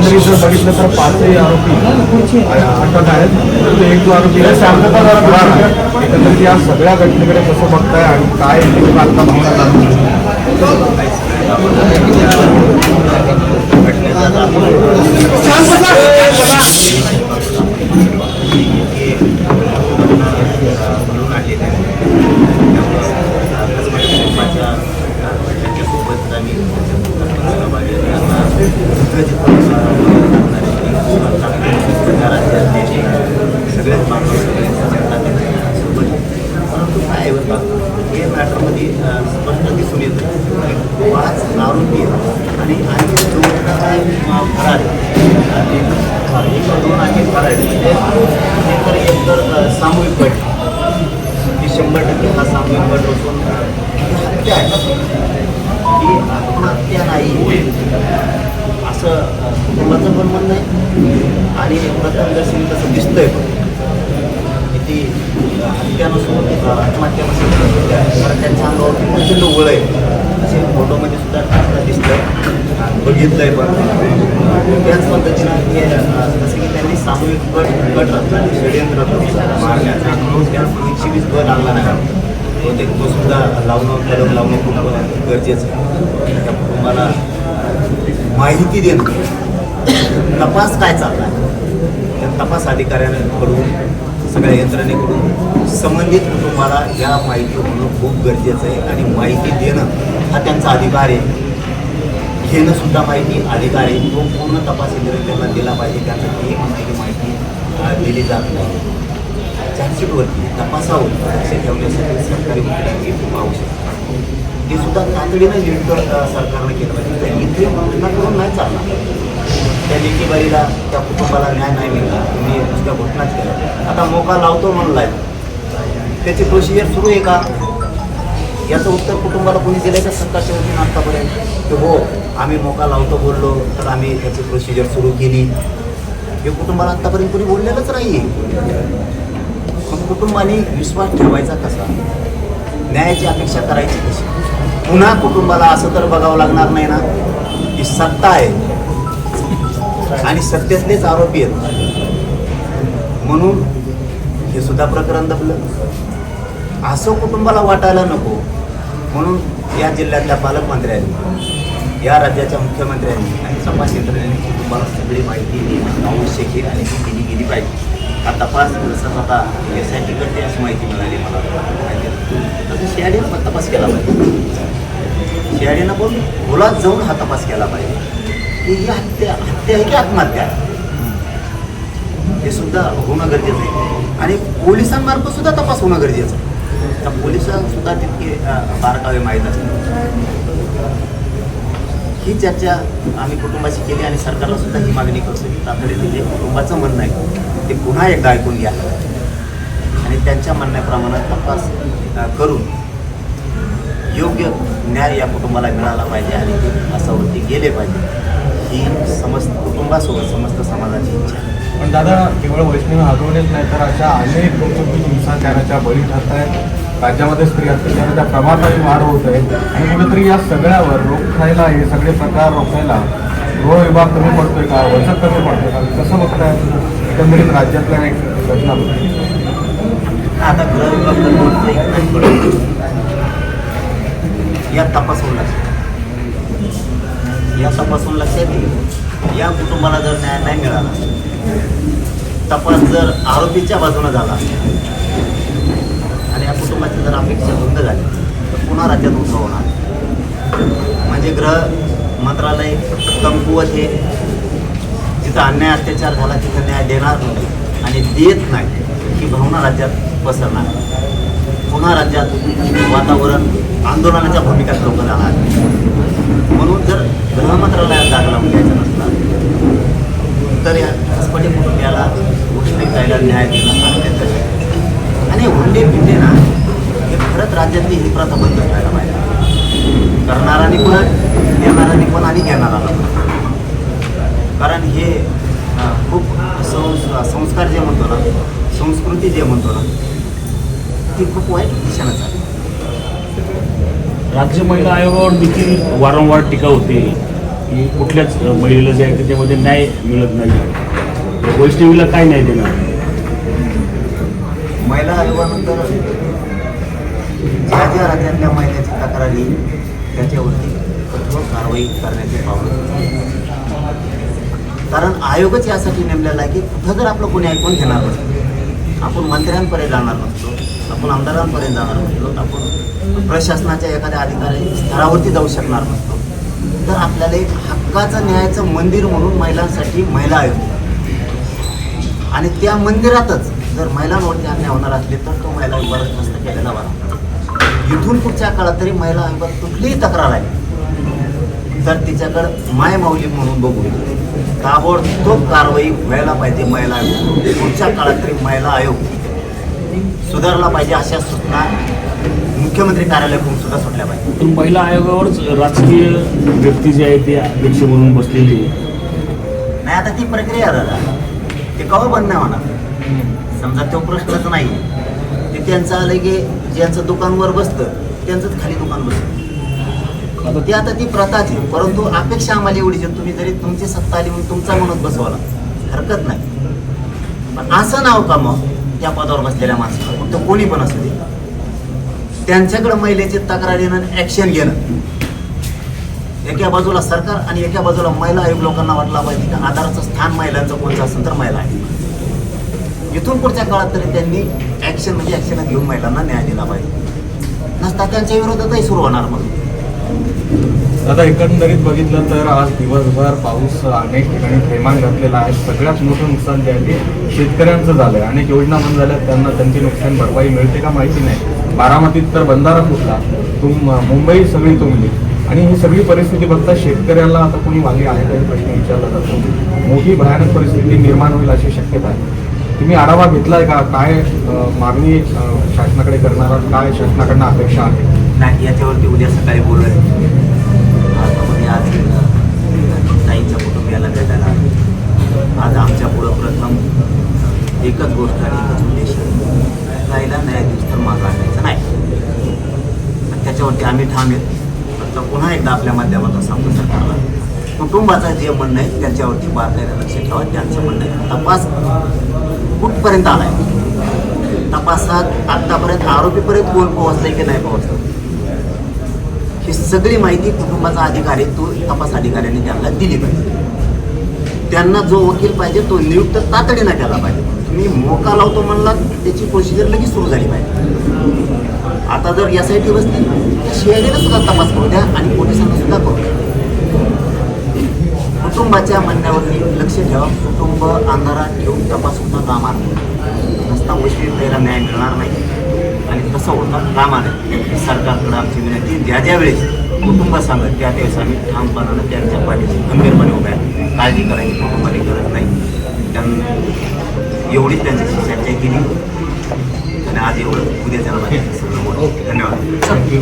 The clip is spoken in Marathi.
एकंदरीत जर बघितलं तर पाचही आरोपी अटक आहेत. परंतु एक जो आरोपी आहे शांतता फरार आहे एकंदरीत या सगळ्या घटनेकडे कसं बघताय आणि काय आता भावना जाणून एक दोन आणखी फरार आहेत. हे तर एक तर सामूहिक बैठक की शंभर टक्के हा सामूहिक गट असून हत्या आहे ही आत्महत्या नाही असं कुटुंबाचं पण म्हणणं आहे आणि प्रथमदर्शनी तसं दिसतंय पण की ती हत्या नसून आत्महत्या नसून कारण त्यांच्या अंगावर प्रचंड ओळ आहे असे फोटोमध्ये सुद्धा दिसतं दिसतंय बघितलंय पण. त्याच पद्धतीने जसं की त्यांनी सामूहिक गट गट रचला षडयंत्र रचलं. मारण्याचा त्यात एकशे वीस बळ लागला नाही. बहुतेक तो सुद्धा लावणं कलम लावणं खूप गरजेचं आहे. त्या कुटुंबाला माहिती देणं. तपास काय चालला आहे त्या तपास अधिकाऱ्यांकडून सगळ्या यंत्रणेकडून संबंधित कुटुंबाला या माहिती होणं खूप गरजेचं आहे. आणि माहिती देणं हा त्यांचा अधिकार आहे. घेणं सुद्धा माहिती अधिकार आहे. तो पूर्ण तपास त्यांना दिला पाहिजे. त्यांना ती माहिती माहिती दिली जात नाही. चार्जशीटवरती तपासावर लक्ष ठेवण्यासाठी सरकारी वकिलांची खूप आवश्यकता हे सुद्धा तातडीनं लीड सरकारनं केलं पाहिजे. तर इथे घटना करून नाही चालणार. त्या लेकीबाईला त्या कुटुंबाला न्याय नाही मिळाला तुम्ही नुसत्या घोषणाच केल्या. आता मोका लावतो म्हणलाय. त्याची प्रोसिजर सुरू आहे का? याचं उत्तर कुटुंबाला कोणी दिलंय का? सरकारच्या वतीनं आत्तापर्यंत की हो. आम्ही मोका लावतो बोललो तर आम्ही त्याची प्रोसिजर सुरू केली. हे कुटुंबाला आत्तापर्यंत कोणी बोललेलंच नाही आहे मग कुटुंबाने विश्वास ठेवायचा कसा? न्यायाची अपेक्षा करायची कशी? पुन्हा कुटुंबाला असं तर बघावं लागणार नाही ना की सत्ता आहे. आणि सत्तेतलेच आरोपी आहेत. म्हणून हे सुद्धा प्रकरण दबलं. असं कुटुंबाला वाटायला नको. म्हणून या जिल्ह्यातल्या पालकमंत्र्यांनी या राज्याच्या मुख्यमंत्र्यांनी आणि तपास यंत्रणेने कुटुंबाला सगळी माहिती देणं आवश्यक आहे आणि ती दिली गेली पाहिजे हा तपास जसं आता एस आय टीकडे अशी माहिती मिळाली मला. माहिती तसं पण तपास केला पाहिजे. सीआयडीनं पण खोलात जाऊन हा तपास केला पाहिजे. की ही हत्या हत्या आहे की आत्महत्या? आहे हे सुद्धा होणं गरजेचं आहे. आणि पोलिसांमार्फत सुद्धा तपास होणं गरजेचं आहे. त्या पोलिसांना सुद्धा तितके बारकावे माहीत असतात. ही चर्चा आम्ही कुटुंबाशी केली आणि सरकारला सुद्धा ही मागणी करतो की तातडीने जे कुटुंबाचं म्हणणं आहे ते पुन्हा एकदा ऐकून घ्या. आणि त्यांच्या म्हणण्याप्रमाणे तपास करून योग्य न्याय या कुटुंबाला मिळाला पाहिजे आणि ते असावरती गेले पाहिजे. ही समस्त कुटुंबासोबत समस्त समाजाची इच्छा आहे. पण दादा केवळ वैष्णवी हरवणेच नाही तर अशा अनेक कुटुंब हिंसाचाराच्या बळी ठरत आहेत राज्यामध्ये स्त्री अत्याचाराच्या प्रमाणातही वाढ होत आहे. आणि कुठेतरी या सगळ्यावर रोखायला हे सगळे प्रकार रोखायला गृह विभाग कमी पडतोय का? वचक कमी पडतोय का? कसं बघताय एकंदरीत राज्यातल्या एक घटना आता गृह विभाग या तपासून लक्षात या तपासून लक्षात येईल या कुटुंबाला जर न्याय नाही मिळाला तपास जर आरोपीच्या बाजूने झाला आणि जर अपेक्षा भंग झाली तर पुन्हा राज्यात उद्भव होणार. म्हणजे गृह मंत्रालय कमकुवत हे जिथं अन्याय अत्याचार झाला तिथं न्याय देणार नाही आणि देत नाही ही भावना राज्यात पसरणार. पुन्हा राज्यात वातावरण आंदोलनाच्या भूमिकात लोक जाणार. म्हणून जर गृह मंत्रालयात जाग लावून द्यायचा नसला तर या हसपटे कुटुंबियाला गोष्टी कायदा न्याय देणार आणि हुंडे बिंडे ना खरंच राज्यातली ही प्रथा बंद व्हायला पाहिजे. करणारांनी पण देणाऱ्यांनी पण आणि घेणाराला पण. कारण हे खूप संस संस्कार जे म्हणतो ना संस्कृती जे म्हणतो ना ती खूप वाईट दिशेनं चालली. राज्य महिला आयोगावर देखील वारंवार टीका होते की कुठल्याच महिलेला जे आहे त्याच्यामध्ये न्याय मिळत नाही. वैष्णवीला काय न्याय देणार? महिला आयोगानंतर ज्या ज्या राज्यातल्या महिलेची तक्रार येईल. त्याच्यावरती कठोर कारवाई करण्याचे पावलं कारण आयोगच यासाठी नेमलेला आहे की कुठं जर आपलं कोणी ऐकून घेणार नसतं आपण मंत्र्यांपर्यंत जाणार नसतो आपण आमदारांपर्यंत जाणार नसतो आपण प्रशासनाच्या एखाद्या अधिकारी स्तरावरती जाऊ शकणार नसतो. तर आपल्याला एक हक्काचं न्यायाचं मंदिर म्हणून महिलांसाठी महिला आयोग. आणि त्या मंदिरातच जर महिलांवरती अन्याय होणार असले तर तो महिला विभाग नसतं केलेला बरा इथून पुढच्या काळात तरी महिला आयोगात कुठलीही तक्रार आली तर तिच्याकडं माय माऊली म्हणून बघू ताबडतोब कारवाई व्हायला पाहिजे महिला आयोग. पुढच्या काळात तरी महिला आयोग सुधारला पाहिजे अशा सूचना मुख्यमंत्री कार्यालयाकडून सुद्धा सुटल्या पाहिजे. पण महिला आयोगावरच राजकीय व्यक्ती जी आहे ती अध्यक्ष म्हणून बसलेली आहे नाही आता ती प्रक्रिया आहे दादा ते कवा बंद नाही होणार? समजा तो प्रश्नच नाही. ते त्यांचं आलं की ज्यांचं दुकानवर बसतं त्यांचंच खाली दुकान बसतं. आता ती आता ती प्रथाच आहे परंतु अपेक्षा आम्हाला एवढीच तुम्ही जरी तुमची सत्ता आली म्हणून तुमचा म्हणत बसवाला हरकत नाही. पण असं नाव का मग त्या पदावर बसलेल्या माणसाला फक्त कोणी पण असू दे. त्यांच्याकडे महिलेची तक्रार येणं ॲक्शन घेणं. एका बाजूला सरकार आणि एका बाजूला महिला आयोग लोकांना वाटला पाहिजे की आधाराचं स्थान महिलांचं कोणतं असेल तर महिला आहे. इथून पुढच्या काळात तरी त्यांनी ॲक्शन म्हणजे ॲक्शन घेऊन महिलांना न्याय दिला पाहिजे. नसता त्यांच्या विरोधातही सुरू होणार मग. आता एकंदरीत बघितलं तर आज दिवसभर पाऊस अनेक ठिकाणी थैमान घातलेला आहे. सगळ्यात मोठं नुकसान जे आहे ते शेतकऱ्यांचं झालं आहे अनेक योजना बंद झाल्या त्यांना त्यांची नुकसान भरपाई मिळते का माहिती नाही. बारामतीत तर बंधारा फुटला. तुम मुंबई सगळी तुंबली. आणि ही सगळी परिस्थिती बघता शेतकऱ्याला आता कोणी मागे आहे का प्रश्न विचारला जातो. मोठी भयानक परिस्थिती निर्माण होईल अशी शक्यता आहे. तुम्ही आढावा घेतलाय का? काय मागणी शासनाकडे करणार काय शासनाकडनं अपेक्षा आहे? नाही याच्यावरती उद्या सकाळी बोलूया. आता म्हणजे आज ताईंच्या कुटुंबियाला भेटायला आज आमच्या पुढं प्रथम एकच गोष्ट आणि एकच उद्देश राहिला न्यायाधीश तर मागं आणायचं नाही. आणि त्याच्यावरती आम्ही ठाम आहेत आता पुन्हा एकदा आपल्या माध्यमातून सांगतो सरकारला कुटुंबाचं जे म्हणणं आहे त्याच्यावरती बारकाईने लक्ष ठेवा त्यांचं म्हणणं आहे. तपास. कुठपर्यंत आलाय? तपासात आतापर्यंत आरोपीपर्यंत कोण पोहोचलंय की नाही पोहोचलं? ही सगळी माहिती कुटुंबाचा अधिकारी तो तपास अधिकाऱ्यांनी त्यांना दिली पाहिजे. त्यांना जो वकील पाहिजे तो नियुक्त तातडीनं केला पाहिजे. तुम्ही मोका लावतो म्हणला त्याची प्रोसिजर लगेच सुरू झाली पाहिजे. आता जर एस आय टी बसली तर सीआयडीला सुद्धा तपास करू द्या आणि पोलिसांना सुद्धा करू द्या. कुटुंबाच्या म्हणण्यावरती लक्ष ठेवा. कुटुंब अंधारात ठेवून तपासून होता कामा नये उशीर मुश्किल न्याय मिळणार नाही. आणि तसं होता कामा नाही सरकारकडे आमची विनंती ज्या ज्या वेळेस कुटुंब सांगत त्या त्यावेळेस आम्ही ठामपणानं त्यांच्या पाठीशी गंभीरपणे उभ्या आहे. काळजी करायची कुटुंबाने गरज नाही. त्यांना एवढीच त्यांच्याशी चर्चा केली. आणि आज एवढं उद्या त्यांना धन्यवाद. थँक्यू